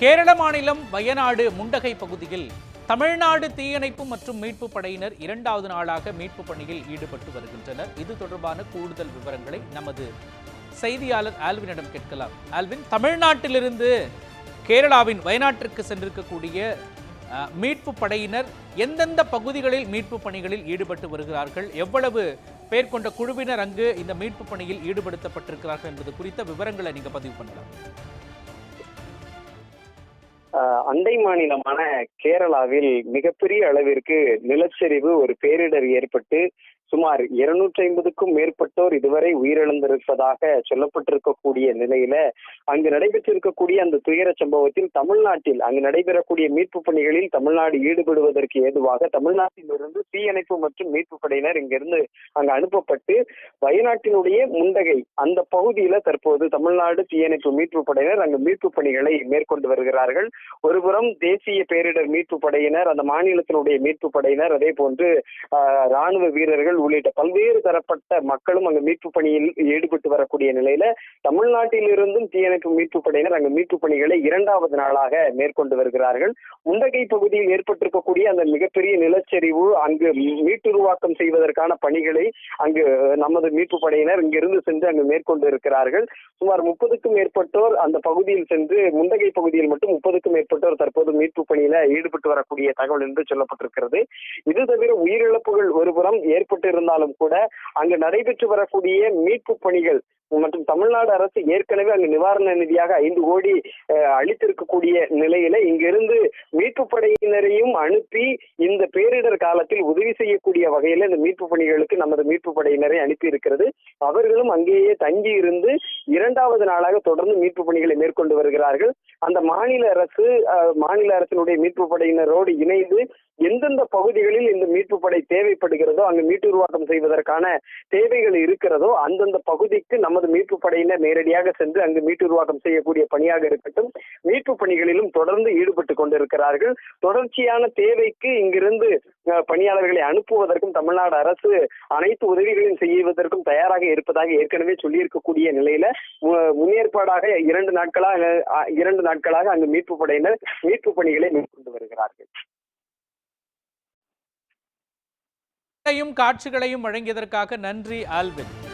கேரள மாநிலம் வயநாடு முண்டகை பகுதியில் தமிழ்நாடு தீயணைப்பு மற்றும் மீட்பு படையினர் இரண்டாவது நாளாக மீட்பு பணியில் ஈடுபட்டு வருகின்றனர். இது தொடர்பான கூடுதல் விவரங்களை நமது செய்தியாளர் ஆல்வினிடம் கேட்கலாம். ஆல்வின் தமிழ்நாட்டிலிருந்து கேரளாவின் வயநாட்டிற்கு சென்றிருக்கக்கூடிய மீட்பு படையினர் எந்தெந்த பகுதிகளில் மீட்பு பணிகளில் ஈடுபட்டு வருகிறார்கள் எவ்வளவு பேர் கொண்ட குழுவினர் அங்கு இந்த மீட்பு பணியில் ஈடுபடுத்தப்பட்டிருக்கிறார்கள் என்பது குறித்த விவரங்களை நீங்கள் பதிவு பண்ணலாம். அண்டை மாநிலமான கேரளாவில் மிகப்பெரிய அளவிற்கு நிலச்சரிவு ஒரு பேரிடர் ஏற்பட்டு சுமார் இருநூற்றி ஐம்பதுக்கும் மேற்பட்டோர் இதுவரை உயிரிழந்திருப்பதாக சொல்லப்பட்டிருக்கக்கூடிய நிலையில அங்கு நடைபெற்றிருக்கக்கூடிய அந்த துயர சம்பவத்தில் தமிழ்நாட்டில் அங்கு நடைபெறக்கூடிய மீட்பு பணிகளில் தமிழ்நாடு ஈடுபடுவதற்கு ஏதுவாக தமிழ்நாட்டிலிருந்து தீயணைப்பு மற்றும் மீட்பு படையினர் இங்கிருந்து அங்கு அனுப்பப்பட்டு வயநாட்டினுடைய முண்டகை அந்த பகுதியில தற்போது தமிழ்நாடு தீயணைப்பு மீட்பு படையினர் அங்கு மீட்பு பணிகளை மேற்கொண்டு வருகிறார்கள். ஒருபுறம் தேசிய பேரிடர் மீட்பு படையினர் அந்த மாநிலத்தினுடைய மீட்பு படையினர் அதே போன்று ஆஹ், ராணுவ வீரர்கள் உள்ளிட்ட பல்வேறு தரப்பட்ட மக்களும் அங்கு மீட்பு பணியில் ஈடுபட்டு வரக்கூடிய நிலையில தமிழ்நாட்டில் இருந்தும் தீயணைப்பு மீட்பு படையினர் அங்கு மீட்பு பணிகளை இரண்டாவது நாளாக மேற்கொண்டு வருகிறார்கள். முண்டகை பகுதியில் ஏற்பட்டிருக்கக்கூடிய அந்த மிகப்பெரிய நிலச்சரிவு அங்கு மீட்டுருவாக்கம் செய்வதற்கான பணிகளை அங்கு நமது மீட்பு படையினர் இங்கிருந்து சென்று அங்கு மேற்கொண்டு இருக்கிறார்கள். சுமார் முப்பதுக்கும் மேற்பட்டோர் அந்த பகுதியில் சென்று முண்டகை பகுதியில் மட்டும் முப்பதுக்கும் மேற்பட்டோர் தற்போது மீட்பு பணியில ஈடுபட்டு வரக்கூடிய தகவல் என்று சொல்லப்பட்டிருக்கிறது. இது தவிர உயிரிழப்புகள் ஒருபுறம் ஏற்பட்டு இருந்தாலும் கூட அங்கு நடைபெற்று வரக்கூடிய மீட்பு பணிகள் மற்றும் தமிழ்நாடு அரசு ஏற்கனவே அங்கு நிவாரண நிதியாக ஐந்து கோடி அளித்திருக்கக்கூடிய நிலையில இங்கிருந்து மீட்பு படையினரையும் அனுப்பி இந்த பேரிடர் காலத்தில் உதவி செய்யக்கூடிய வகையில இந்த மீட்பு பணிகளுக்கு நமது மீட்பு படையினரை அனுப்பி இருக்கிறது அவர்களும் அங்கேயே தங்கி இருந்து இரண்டாவது நாளாக தொடர்ந்து மீட்பு பணிகளை மேற்கொண்டு வருகிறார்கள். அந்த மாநில அரசு மாநில அரசினுடைய மீட்பு படையினரோடு இணைந்து எந்தெந்த பகுதிகளில் இந்த மீட்பு படை தேவைப்படுகிறதோ அங்கு மீட்டுருவாக்கம் செய்வதற்கான தேவைகள் இருக்கிறதோ அந்தந்த பகுதிக்கு நமது மீட்பு படையினர் நேரடியாக சென்று அங்கு மீட்டுருவாக்கம் செய்யக்கூடிய பணியாக இருக்கட்டும் மீட்பு பணிகளிலும் தொடர்ந்து ஈடுபட்டு கொண்டிருக்கிறார்கள். தொடர்ச்சியான தேவைக்கு இங்கிருந்து பணியாளர்களை அனுப்புவதற்கும் தமிழ்நாடு அரசு அனைத்து உதவிகளையும் செய்வதற்கும் தயாராக இருப்பதாக ஏற்கனவே சொல்லியிருக்கக்கூடிய நிலையில முன்னேற்பாடாக இரண்டு நாட்களாக இரண்டு நாட்களாக அங்கு மீட்பு படையினர் மீட்பு பணிகளை மேற்கொண்டு வருகிறார்கள். காட்சிகளையும் வழங்கியதற்காக நன்றி ஆல்வின்.